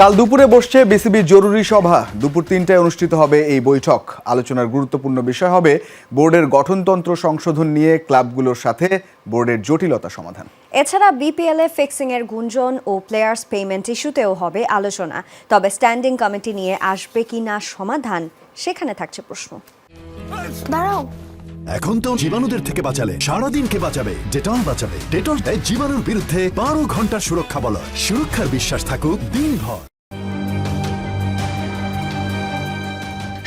কাল দুপুরে বসছে বিসিবির জরুরি সভা। দুপুর তিনটায় অনুষ্ঠিত হবে এই বৈঠক। আলোচনার গুরুত্বপূর্ণ বিষয় হবে বোর্ডের গঠনতন্ত্র সংশোধন নিয়ে ক্লাবগুলোর সাথে বোর্ডের জটিলতা সমাধান। এছাড়া বিপিএল এ ফিক্সিং এর গুঞ্জন ও প্লেয়ার্স পেমেন্ট ইস্যুতেও হবে আলোচনা। তবে স্ট্যান্ডিং কমিটি নিয়ে আসবে কি না সমাধান সেখানে থাকছে প্রশ্ন। দাঁড়াও। এখন তো জীবাণুদের থেকে বাঁচালে সারাদিনকে বাঁচাবে ডেটল বাঁচাবে। ডেটল দেয় জীবাণুর বিরুদ্ধে বারো ঘণ্টার সুরক্ষা বল সুরক্ষার বিশ্বাস থাকুক দিনভর।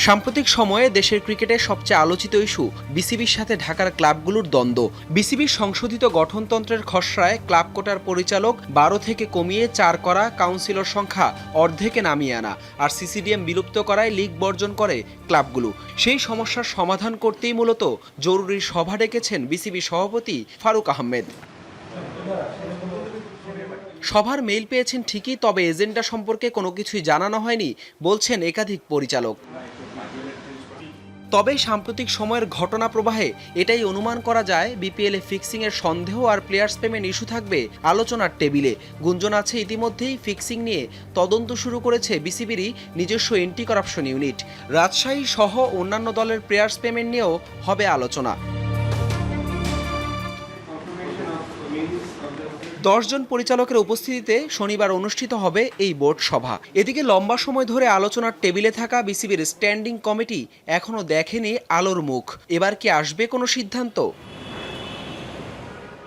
সাম্প্রতিক সময়ে দেশের ক্রিকেটের সবচেয়ে আলোচিত ইস্যু বিসিবির সাথে ঢাকার ক্লাবগুলোর দ্বন্দ্ব। বিসিবির সংশোধিত গঠনতন্ত্রের খসড়ায় ক্লাব কোটার পরিচালক বারো থেকে কমিয়ে চার করা কাউন্সিলর সংখ্যা অর্ধেকে নামিয়ে আনা আর সিসিডিএম বিলুপ্ত করায় লিগ বর্জন করে ক্লাবগুলো। সেই সমস্যার সমাধান করতেই মূলত জরুরি সভা ডেকেছেন বিসিবি সভাপতি ফারুক আহমেদ। সভার মেইল পেয়েছেন ঠিকই, তবে এজেন্ডা সম্পর্কে কোনো কিছুই জানানো হয়নি, বলছেন একাধিক পরিচালক। তবে সাম্প্রতিক সময়ের ঘটনা প্রবাহে এটাই অনুমান করা যায়, বিপিএলে ফিক্সিংয়ের সন্দেহ আর প্লেয়ার্স পেমেন্ট ইস্যু থাকবে আলোচনার টেবিলে। গুঞ্জন আছে ইতিমধ্যেই ফিক্সিং নিয়ে তদন্ত শুরু করেছে বিসিবিরই নিজস্ব এন্টি করাপশন ইউনিট রাজশাহী সহ অন্যান্য দলের প্লেয়ার্স পেমেন্ট নিয়েও হবে আলোচনা। দশজন পরিচালকের উপস্থিতিতে শনিবার অনুষ্ঠিত হবে এই বোর্ড সভা। এদিকে লম্বা সময় ধরে আলোচনার টেবিলে থাকা বিসিবির স্ট্যান্ডিং কমিটি এখনও দেখেনি আলোর মুখ। এবার কি আসবে কোনো সিদ্ধান্ত?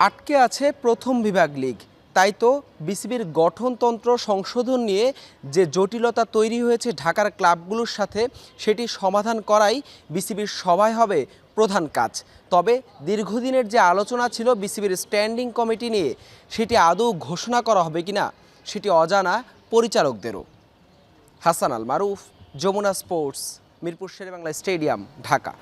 আটকে আছে প্রথম বিভাগ লিগ। তাই তো বিসিবির গঠনতন্ত্র সংশোধন নিয়ে যে জটিলতা তৈরি হয়েছে ঢাকার ক্লাবগুলোর সাথে, সেটি সমাধান করাই বিসিবির সভায় হবে প্রধান কাজ। তবে দীর্ঘদিনের যে আলোচনা ছিল বিসিবির স্ট্যান্ডিং কমিটি নিয়ে, সেটি আদৌ ঘোষণা করা হবে কিনা, সেটি অজানা পরিচালকদেরও। Hasan Al Maruf, Jamuna sports, Mirpur Sher-e-Bangla stadium, Dhaka.